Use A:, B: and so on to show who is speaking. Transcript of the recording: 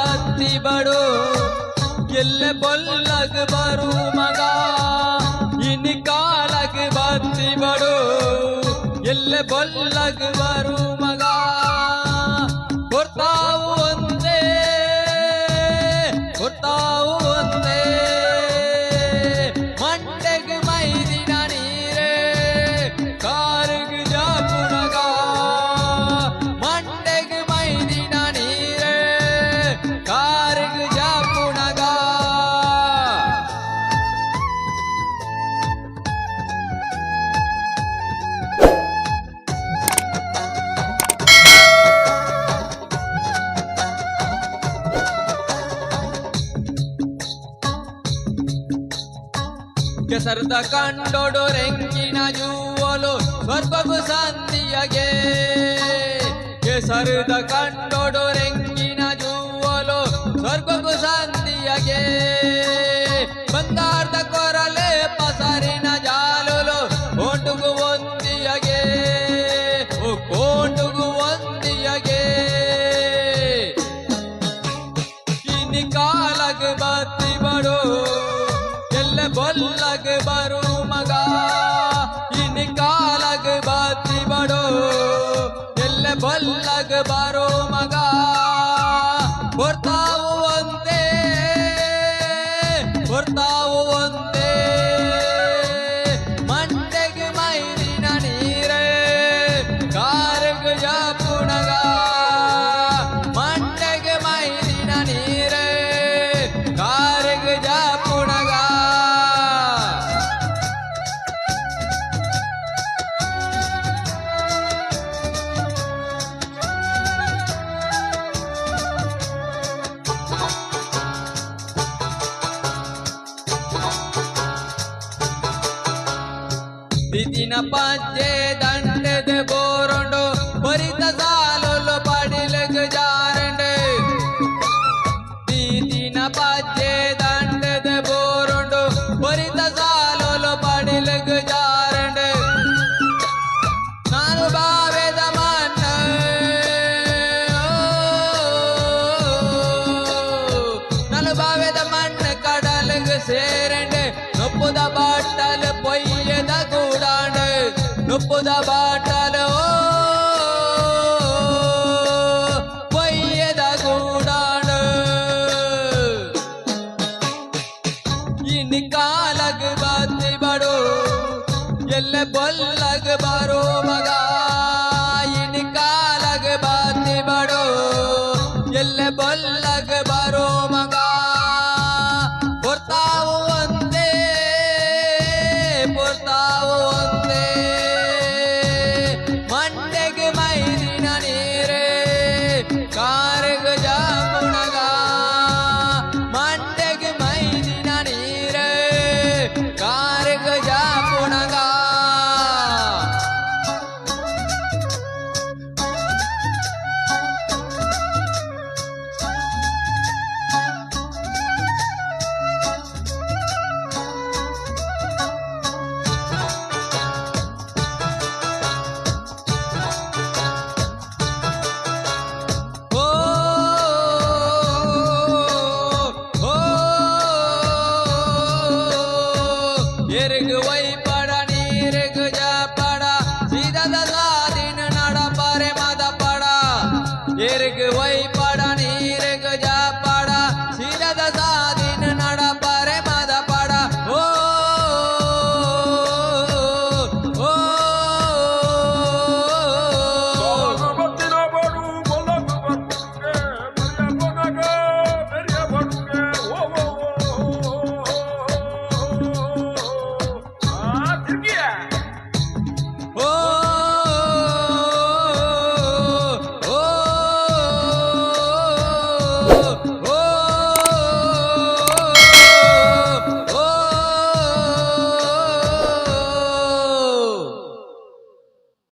A: ಬತ್ತಿ ಬಡು. ಎಲ್ಲೆ ಬೊಲ್ಲಗ ಬರು ಮಗ? ಇನಿ ಕಾಲಗ ಬತ್ತಿ ಬಡು. ಎಲ್ಲೆ ಬೊಲ್ಲಗ ಬರು ಕೆಸರದ ಕಂಡೊಡು ರೆಂಗಿನ ಜೂವಲು ಸ್ವರ್ಪಗು ಸಂತಿಯಗೆ ಕೆಸರದ ಕಂಡೊಡು ರೆಂಗಿನ ಬರು ಮಗ ಕೊಡ್ತಾವು ಒಂದೇ ಒಂದೇ ದಿದಿನ ಪಂಚೆ ದಂಡದ ಬೋರುಂಡು ಬರಿತ ಸಾಲುಲು ಪಡಿಲಗ್ ಜಾರಂಡು. ನೀತಿನ ಪಂಚೆ ದಂಡದ ಬೋರುಂಡು ಬರಿತ ಸಾಲುಲು ಪಡಿಲಗ್ ಜಾರಂಡು. ನಾನು ಬಾವೆದ ಮಣ್ಣ ನಾನು ಬಾವೆದ ಮಣ್ಣ ಕಡಲಿಗೆ ಸೇರಂಡು, ನೊಪ್ಪುದ ಬಾಟಲ್ ಗೂಡಾಂಡು నొప్పుద బాటలో పొయ్యద కూడాడు ఇన్ని కాలగ బతి బడు ఎల్ల పొల్లగ బారో మగా ఇన్ని కాలగ బతి బడు ఎల్ల పొల్లగ బారో మగా